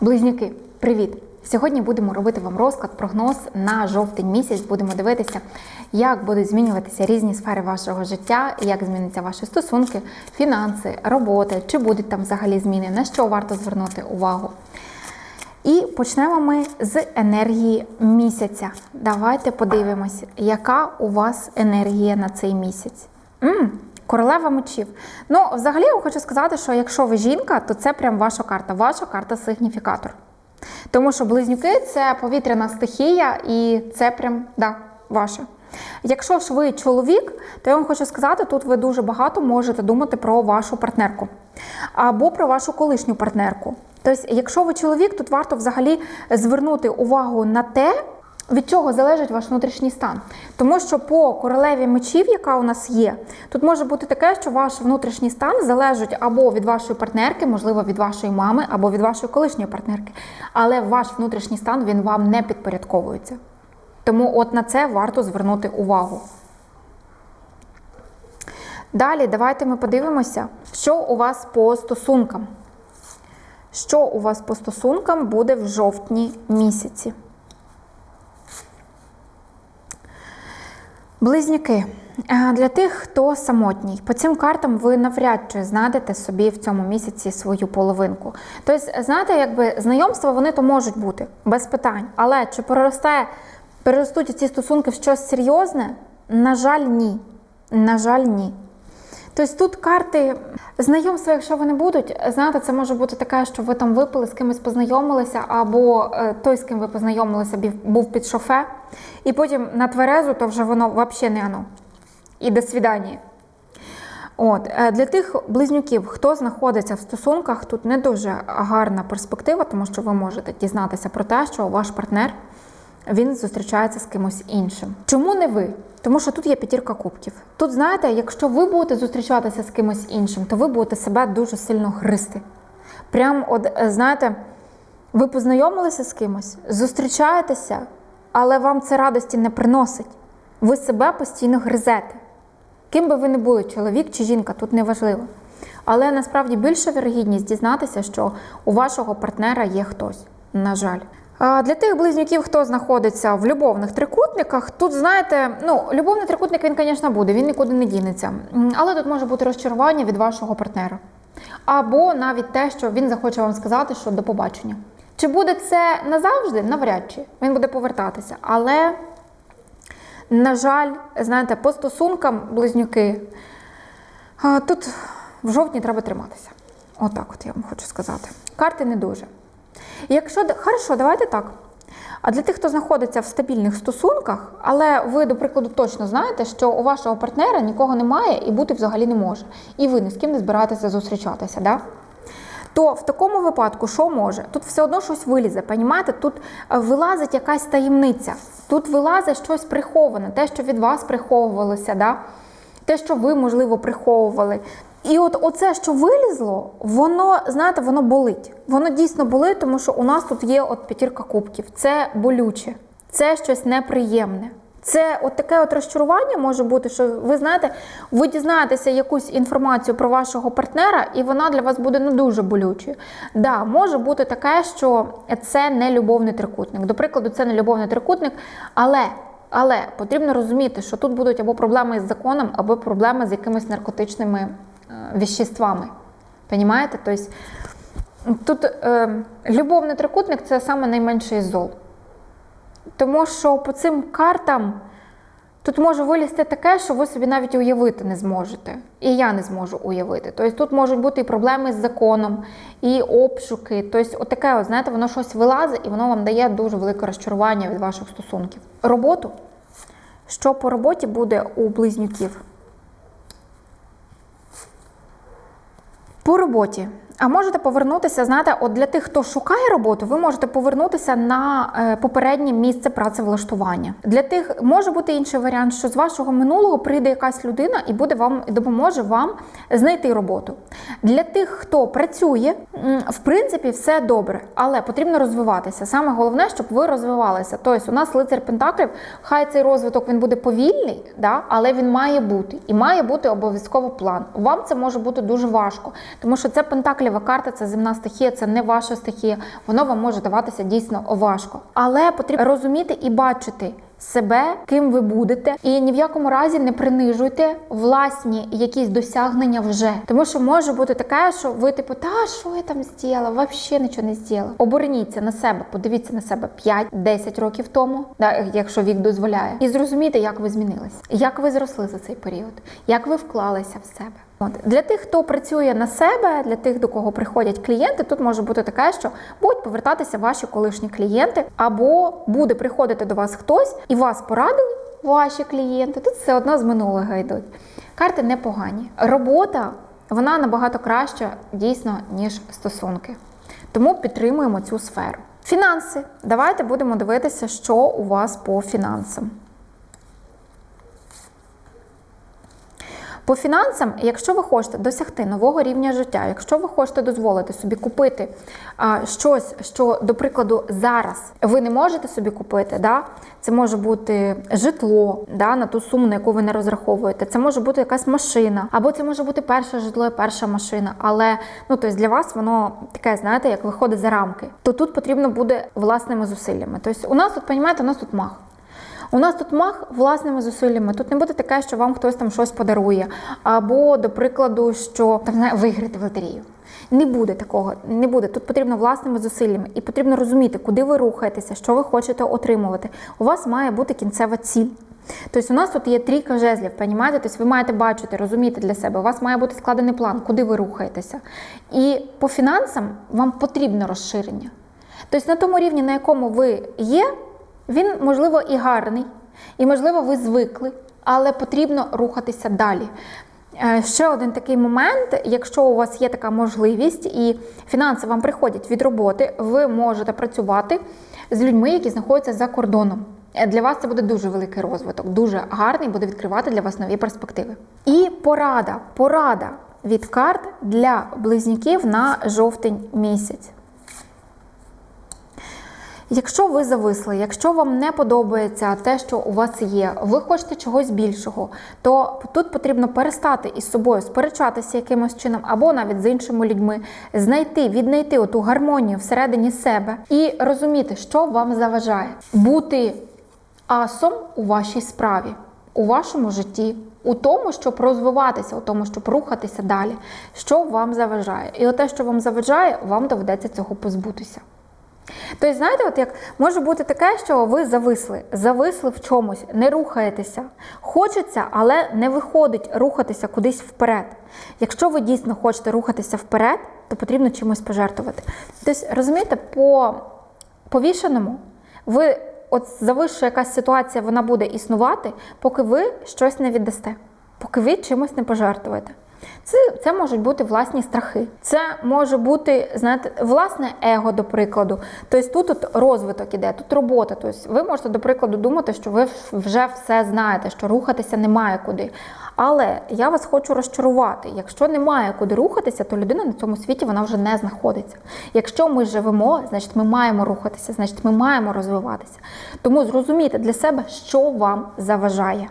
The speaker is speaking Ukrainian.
Близнюки, привіт! Сьогодні будемо робити вам розклад, прогноз на жовтень місяць. Будемо дивитися, як будуть змінюватися різні сфери вашого життя, як зміняться ваші стосунки, фінанси, роботи, чи будуть там взагалі зміни, на що варто звернути увагу. І почнемо ми з енергії місяця. Давайте подивимось, яка у вас енергія на цей місяць. м Королева мечів. Ну, взагалі, я хочу сказати, що якщо ви жінка, то це прям ваша карта, ваша карта сигніфікатор. Тому що близнюки це повітряна стихія, і це прям да, ваше. Якщо ж ви чоловік, то я вам хочу сказати, тут ви дуже багато можете думати про вашу партнерку або про вашу колишню партнерку. Тобто, якщо ви чоловік, тут варто взагалі звернути увагу на те, від чого залежить ваш внутрішній стан. Тому що по королеві мечів, яка у нас є, тут може бути таке, що ваш внутрішній стан залежить або від вашої партнерки, можливо, від вашої мами, або від вашої колишньої партнерки. Але ваш внутрішній стан він вам не підпорядковується. Тому от на це варто звернути увагу. Далі давайте ми подивимося, що у вас по стосункам. Що у вас по стосункам буде в жовтні місяці? Близнюки. Е, Для тих, хто самотній, по цим картам ви навряд чи знайдете собі в цьому місяці свою половинку. Тобто, знаєте, якби знайомства вони то можуть бути без питань. Але чи переросте, переростуть ці стосунки в щось серйозне? На жаль, ні. На жаль, ні. Тобто тут карти знайомства, якщо вони будуть, знаєте, це може бути таке, що ви там випили, з кимось познайомилися, або е, той, з ким ви познайомилися, був під шофе, і потім на тверезу, то вже воно взагалі не оно. І до свідання. От е, для тих близнюків, хто знаходиться в стосунках, тут не дуже гарна перспектива, тому що ви можете дізнатися про те, що ваш партнер він зустрічається з кимось іншим. Чому не ви? Тому що тут є п'ятірка кубків. Тут знаєте, якщо ви будете зустрічатися з кимось іншим, то ви будете себе дуже сильно гризти. Прям, от е, знаєте, ви познайомилися з кимось, зустрічаєтеся, але вам це радості не приносить. Ви себе постійно гризете. Ким би ви не були, чоловік чи жінка, тут не важливо. Але насправді більша вірогідність дізнатися, що у вашого партнера є хтось. На жаль. Для тих близнюків, хто знаходиться в любовних трикутниках, тут знаєте, ну любовний трикутник він, звісно, буде, він нікуди не дінеться. Але тут може бути розчарування від вашого партнера. Або навіть те, що він захоче вам сказати, що до побачення. Чи буде це назавжди? Навряд чи він буде повертатися. Але на жаль, знаєте, по стосункам близнюки тут в жовтні треба триматися. Отак, от я вам хочу сказати. Карти не дуже. Якщо хорошо, давайте так. А для тих, хто знаходиться в стабільних стосунках, але ви, до прикладу, точно знаєте, що у вашого партнера нікого немає і бути взагалі не може, і ви ні з ким не збираєтеся зустрічатися, да? то в такому випадку що може? Тут все одно щось вилізе, понімаєте? Тут е, вилазить якась таємниця, тут вилазить щось приховане, те, що від вас приховувалося, да? те, що ви, можливо, приховували. І от оце, що вилізло, воно, знаєте, воно болить. Воно дійсно болить, тому що у нас тут є от п'ятірка кубків. Це болюче, це щось неприємне. Це от таке от розчарування може бути, що ви знаєте, ви дізнаєтеся якусь інформацію про вашого партнера, і вона для вас буде ну дуже болючою. Да, може бути таке, що це не любовний трикутник. До прикладу, це не любовний трикутник, але. Але потрібно розуміти, що тут будуть або проблеми з законом, або проблеми з якимись наркотичними веществами. Понімаєте? Тобто тут е, любовний трикутник це саме найменший зол. Тому що по цим картам тут може вилізти таке, що ви собі навіть уявити не зможете. І я не зможу уявити. Тобто тут можуть бути і проблеми з законом, і обшуки. Тобто, отаке, от, знаєте, воно щось вилазить і воно вам дає дуже велике розчарування від ваших стосунків. Роботу. Що по роботі буде у близнюків? По роботі. А можете повернутися, знаєте, от для тих, хто шукає роботу, ви можете повернутися на е, попереднє місце працевлаштування. Для тих може бути інший варіант, що з вашого минулого прийде якась людина і буде вам допоможе вам знайти роботу. Для тих, хто працює, в принципі, все добре, але потрібно розвиватися. Саме головне, щоб ви розвивалися. Тобто, у нас лицар Пентаклів, хай цей розвиток він буде повільний, да, але він має бути і має бути обов'язково план. Вам це може бути дуже важко, тому що це Пентаклі Оракелєва карта це земна стихія, це не ваша стихія. Воно вам може даватися дійсно важко. Але потрібно розуміти і бачити. Себе, ким ви будете, і ні в якому разі не принижуйте власні якісь досягнення вже. Тому що може бути таке, що ви типу, та що я там зробила, взагалі нічого не зробила. Оберніться на себе, подивіться на себе 5-10 років тому, да, якщо вік дозволяє, і зрозумійте, як ви змінились, як ви зросли за цей період, як ви вклалися в себе. От для тих, хто працює на себе, для тих, до кого приходять клієнти, тут може бути таке, що будуть повертатися ваші колишні клієнти, або буде приходити до вас хтось і вас порадили ваші клієнти. Тут все одно з минулого йдуть. Карти непогані. Робота вона набагато краща дійсно ніж стосунки. Тому підтримуємо цю сферу. Фінанси. Давайте будемо дивитися, що у вас по фінансам. По фінансам, якщо ви хочете досягти нового рівня життя, якщо ви хочете дозволити собі купити а, щось, що, до прикладу, зараз ви не можете собі купити, да? це може бути житло да, на ту суму, на яку ви не розраховуєте, це може бути якась машина, або це може бути перше житло і перша машина. Але ну, тобто для вас воно таке, знаєте, як виходить за рамки, то тут потрібно буде власними зусиллями. Тобто, у нас тут, розумієте, у нас тут мах. У нас тут мах власними зусиллями. Тут не буде таке, що вам хтось там щось подарує, або, до прикладу, що там виграти в лотерію. Не буде такого, не буде. Тут потрібно власними зусиллями, і потрібно розуміти, куди ви рухаєтеся, що ви хочете отримувати. У вас має бути кінцева ціль. Тобто у нас тут є трійка жезлів, понімаєте? Тобто ви маєте бачити, розуміти для себе. У вас має бути складений план, куди ви рухаєтеся. І по фінансам вам потрібно розширення. Тобто на тому рівні, на якому ви є, він, можливо, і гарний, і, можливо, ви звикли, але потрібно рухатися далі. Е, Ще один такий момент: якщо у вас є така можливість і фінанси вам приходять від роботи, ви можете працювати з людьми, які знаходяться за кордоном. Е, Для вас це буде дуже великий розвиток, дуже гарний, буде відкривати для вас нові перспективи. І порада, порада від карт для близнюків на жовтень місяць. Якщо ви зависли, якщо вам не подобається те, що у вас є, ви хочете чогось більшого, то тут потрібно перестати із собою сперечатися якимось чином, або навіть з іншими людьми, знайти, віднайти оту гармонію всередині себе і розуміти, що вам заважає бути асом у вашій справі, у вашому житті, у тому, щоб розвиватися, у тому, щоб рухатися далі, що вам заважає. І те, що вам заважає, вам доведеться цього позбутися. Тобто, знаєте, от як може бути таке, що ви зависли, зависли в чомусь, не рухаєтеся. Хочеться, але не виходить рухатися кудись вперед. Якщо ви дійсно хочете рухатися вперед, то потрібно чимось пожертвувати. Тобто, розумієте, по повішеному ви от завища якась ситуація, вона буде існувати, поки ви щось не віддасте, поки ви чимось не пожертвуєте. Це, це можуть бути власні страхи. Це може бути, знаєте, власне его, до прикладу. Тобто тут от розвиток іде, тут робота. Тобто ви можете, до прикладу, думати, що ви вже все знаєте, що рухатися немає куди. Але я вас хочу розчарувати. Якщо немає куди рухатися, то людина на цьому світі вона вже не знаходиться. Якщо ми живемо, значить ми маємо рухатися, значить ми маємо розвиватися. Тому зрозумійте для себе, що вам заважає.